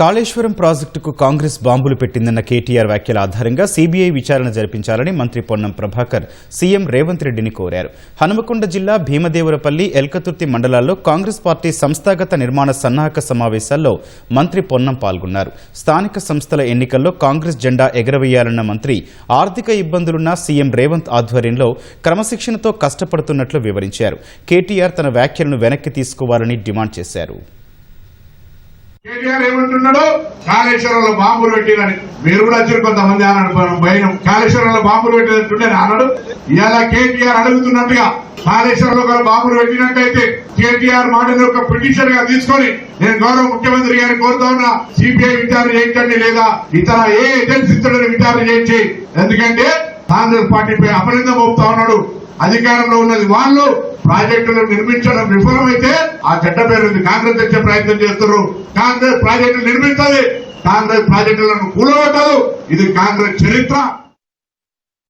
కాళేశ్వరం ప్రాజెక్టుకు కాంగ్రెస్ బాంబులు పెట్టిందన్న కేటీఆర్ వ్యాఖ్యల ఆధారంగా సీబీఐ విచారణ జరిపించాలని మంత్రి పొన్నం ప్రభాకర్ సీఎం రేవంత్ రెడ్డిని కోరారు. హనుమకొండ జిల్లా భీమదేవరపల్లి ఎల్కతుర్తి మండలాల్లో కాంగ్రెస్ పార్టీ సంస్థాగత నిర్మాణ సన్నాహక సమావేశాల్లో మంత్రి పొన్నం పాల్గొన్నారు. స్థానిక సంస్థల ఎన్నికల్లో కాంగ్రెస్ జెండా ఎగరవేయాలన్న మంత్రి ఆర్థిక ఇబ్బందులున్న సీఎం రేవంత్ ఆధ్వర్యంలో క్రమశిక్షణతో కష్టపడుతున్నట్లు వివరించారు. కేటీఆర్ తన వ్యాఖ్యలను వెనక్కి తీసుకోవాలని డిమాండ్ చేశారు. కేటీఆర్ ఏమంటున్నాడు కాళేశ్వరంలో బాంబులు పెట్టిరని. మీరు కూడా వచ్చారు కొంతమంది అన్నాడు భయం. కాళేశ్వరంలో బాంబులు పెట్టినట్టుండే అన్నాడు? ఇలా కేటీఆర్ అడుగుతున్నట్టుగా కాళేశ్వరంలో కూడా బాంబులు పెట్టినట్టయితే కేటీఆర్ మాటని ఒక పిటిషన్గా తీసుకొని నేను గౌరవ ముఖ్యమంత్రి గారిని కోరుతా ఉన్నా సిపిఐ విచారణ చేయించండి లేదా ఇతర ఏ ఏజెన్సీతో విచారణ చేయించి. ఎందుకంటే కాంగ్రెస్ పార్టీపై అపనింద మోపుతా ఉన్నాడు. అధికారంలో ఉన్నది వాళ్ళు ప్రాజెక్టులు నిర్మించడం విఫలమైతే ఆ చెడ్డ పేరుంది. కాంగ్రెస్ తెచ్చే ప్రయత్నం చేస్తున్నారు. కాంగ్రెస్ ప్రాజెక్టులు నిర్మించాలి. కాంగ్రెస్ ప్రాజెక్టులను కూలగొట్టదు ఇది కాంగ్రెస్ చరిత్ర.